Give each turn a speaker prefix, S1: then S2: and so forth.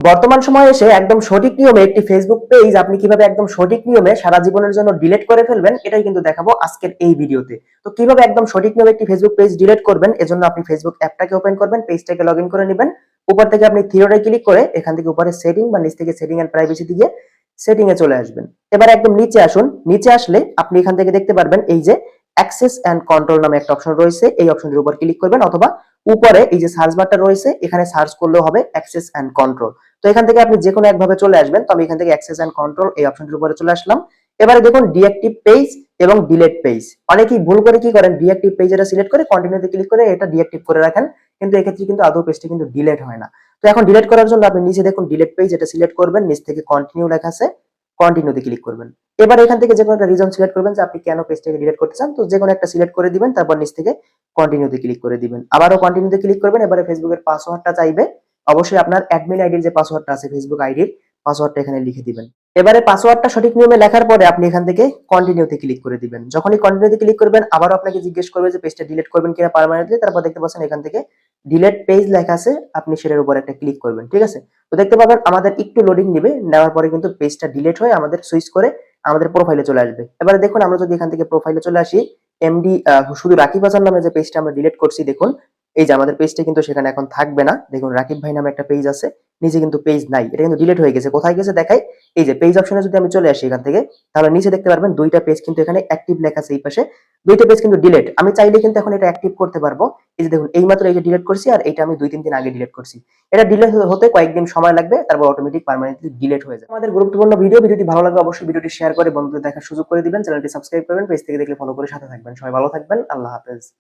S1: বর্তমান সময়ে এসে একদম সঠিক নিয়মে একটি ফেসবুক পেজ আপনি কীভাবে একদম সঠিক নিয়মে সারা জীবনের জন্য ডিলিট করে ফেলবেন, এটাই কিন্তু দেখাবো আজকের এই ভিডিওতে। তো কীভাবে একদম সঠিক নিয়মে একটি ফেসবুক পেজ ডিলিট করবেন, এজন্য আপনি ফেসবুক অ্যাপটাকে ওপেন করবেন পেজটাকে লগ করে নেবেন। উপর থেকে আপনি থিওরে ক্লিক করে এখান থেকে উপরে সেটিং বা নিচ থেকে সেটিং এন্ড প্রাইভেসি দিয়ে সেটিং এ চলে আসবেন। এবার একদম নিচে আসুন। নিচে আসলে আপনি এখান থেকে দেখতে পারবেন এই যে অ্যাক্সেস এন্ড কন্ট্রোল নামে একটা অপশন রয়েছে। এই অপশনটির উপর ক্লিক করবেন অথবা উপরে এই যে সার্চ বারটা রয়েছে, এখানে সার্চ করলেও হবে অ্যাক্সেস এন্ড কন্ট্রোল তো এখান থেকে আপনি যে কোনো একভাবে চলে আসবেন, তো আমি এখান থেকে অ্যাক্সেস এন্ড কন্ট্রোল এই অপশনটির উপরে চলে আসলাম। এবারে দেখুন ডিঅ্যাক্টিভ পেজ এবং ডিলেট পেজ অনেকেই ভুল করে কি করেন ডিঅ্যাক্টিভ পেজ এটা সিলেক্ট করে কন্টিনিউতে ক্লিক করে এটা ডিঅ্যাক্টিভ করে রাখেন, কিন্তু এক্ষেত্রে কিন্তু আদৌ পেজটি কিন্তু ডিলেট হয় না। তো এখন ডিলেট করার জন্য আপনি নিচে দেখুন ডিলেট পেজ এটা সিলেক্ট করবেন, নিচ থেকে কন্টিনিউ লেখা আছে। কন্টিনিউতে ক্লিক করবেন। এবার এখান থেকে যে কোনো একটা রিজন সিলেক্ট করবেন যে আপনি কেন পেজটাকে ডিলিট করতে চান, তো যে কোনো একটা সিলেক্ট করে দিবেন, তারপর নিচ থেকে কন্টিনিউতে ক্লিক করে দিবেন। আবারও কন্টিনিউতে ক্লিক করবেন, এবারে ফেসবুকের পাসওয়ার্ডটা চাইবে। অবশ্যই আপনার অ্যাডমিন আইডির যে পাসওয়ার্ডটা আছে ফেসবুক আইডির পাসওয়ার্ডটা এখানে লিখে দিবেন। এবারে পাসওয়ার্ডটা সঠিক নিয়মে লেখার পরে আপনি এখান থেকে কন্টিনিউতে ক্লিক করে দিবেন। যখনই কন্টিনিউতে ক্লিক করবেন, আবারও আপনাকে জিজ্ঞেস করবে যে পেজটা ডিলিট করবেন কিনা পার্মানেন্টলি তারপর দেখতে পাচ্ছেন এখান থেকে ডিলেট পেজ লেখা আছে, আপনি সেটার উপর একটা ক্লিক করবেন, ঠিক আছে? তো দেখতে পাবেন আমাদের একটু লোডিং নেবে, নেওয়ার পরে কিন্তু পেজটা ডিলেট হয়ে আমাদের সুইচ করে আমাদের প্রোফাইলে চলে আসবে। এবারে দেখুন, আমরা যদি এখান থেকে প্রোফাইলে চলে আসি এমডি শুধু রাকিব হাসান নামে যে পেজটা আমরা ডিলিট করছি, দেখুন, এই যে আমাদের পেজটা কিন্তু সেখানে এখন থাকবে না। দেখুন, রাকিব ভাই নামে একটা পেজ আছে, নিচে কিন্তু পেজ নাই, এটা কিন্তু ডিলিট হয়ে গেছে। কোথায় গেছে? দেখাই, এই যে পেজ অপশনে যদি আমি চলে আসি এখান থেকে, তাহলে নিচে দেখতে পারবেন দুইটা পেজ কিন্তু এখানে অ্যাক্টিভ লেখা আছে এই পাশে। দুইটা পেজ কিন্তু ডিলিট আমি চাইলে কিন্তু এখন এটা অ্যাক্টিভ করতে পারব। এই যে দেখুন এই মাত্র এই যে ডিলিট করছি আর এটা আমি দুই তিন দিন আগে ডিলিট করছি। এটা ডিলিট হতে কয়েকদিন সময় লাগবে, তারপর অটোমেটিক পার্মানেন্টলি ডিলিট হয়ে যাবে। আমাদের গুরুত্বপূর্ণ ভিডিও ভিডিওটি ভালো লাগলে অবশ্যই ভিডিওটি শেয়ার করে বন্ধুদের দেখার সুযোগ করে দিবেন। চ্যানেলটি সাবস্ক্রাইব করবেন পেজ থেকে দেখলে ফলো করে সাথে থাকবেন। সবাই ভালো থাকবেন, আল্লাহ হাফেজ।